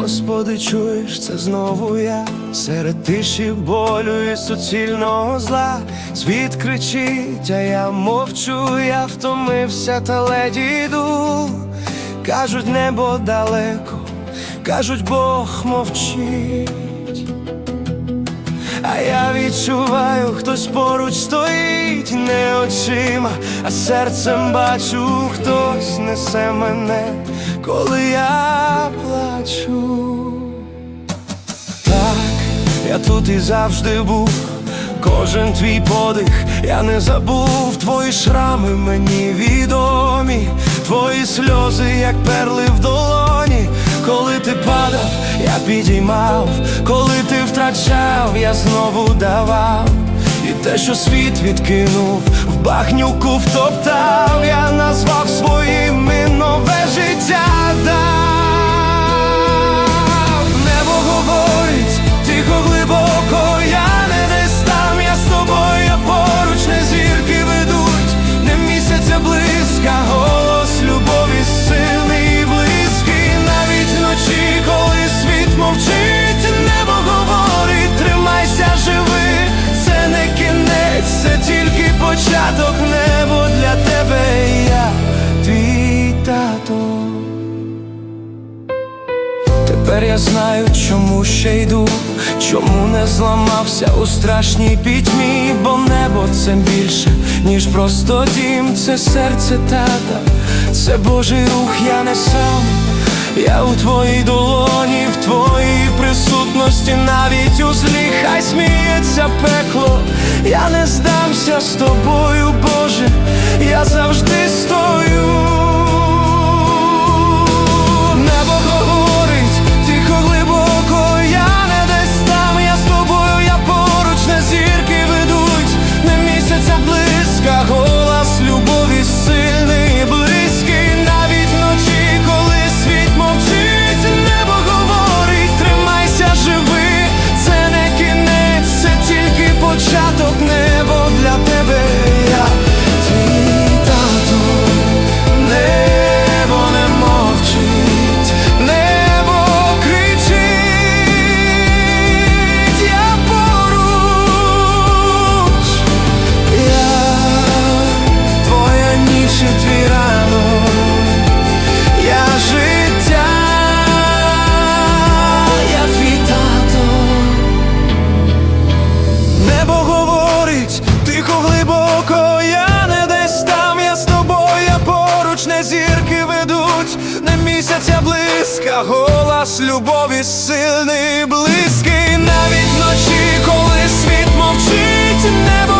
Господи, чуєш, це знову я серед тиші болю і суцільного зла. Світ кричить, а я мовчу, я втомився, та ледь йду. Кажуть, небо далеко, кажуть, Бог мовчить. А я відчуваю, хтось поруч стоїть не очима, а серцем бачу, хтось несе мене, коли я плачу. Так, я тут і завжди був, кожен твій подих, я не забув, твої шрами мені відомі, твої сльози, як перли в долоні. Коли ти падав, я підіймав, коли ти втрачав, я знову давав. І те, що світ відкинув, в багнюку втоптав, чому ще йду, чому не зламався у страшній пітьмі, бо небо це більше, ніж просто дім, це серце тата, це Божий рух, я не сам. Я у твоїй долоні, в твоїй присутності, навіть у злі, хай сміється пекло, я не здамся з тобою, Боже, близька, голос любові сильний, близький, навіть вночі, коли світ мовчить, небо